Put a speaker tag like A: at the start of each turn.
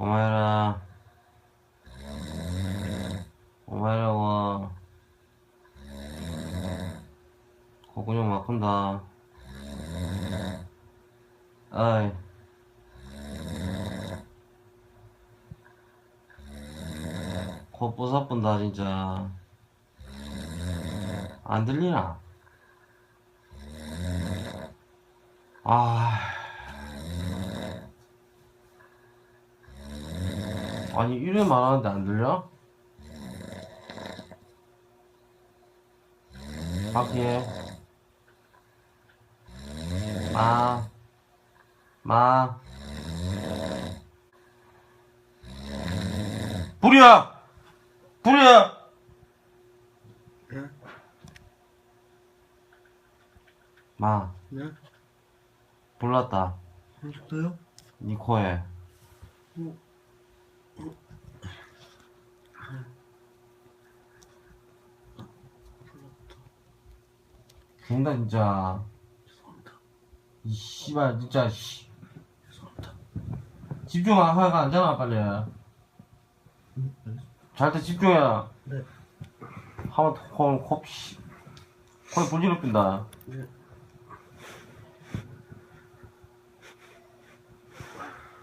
A: 오마이라. 오마이라고. 코근육 막 큰다. 아이. 코 부사뿐다 진짜. 안 들리나? 아 아니 이래 말하는데 안 들려? 바퀴에 마, 마, 불이야! 불이야!
B: 예?
A: 마,
B: 네?
A: 불났다.
B: 하셨어요?
A: 니 코에. 죽 는다 진짜.
B: 죄송합니다.
A: 이 씨발 진짜 씨. 집중 안 하가 앉아나 빨리. 잘때 집중해.
B: 네.
A: 하면 코, 코, 씨. 코에 불지를 핀다.
B: 네.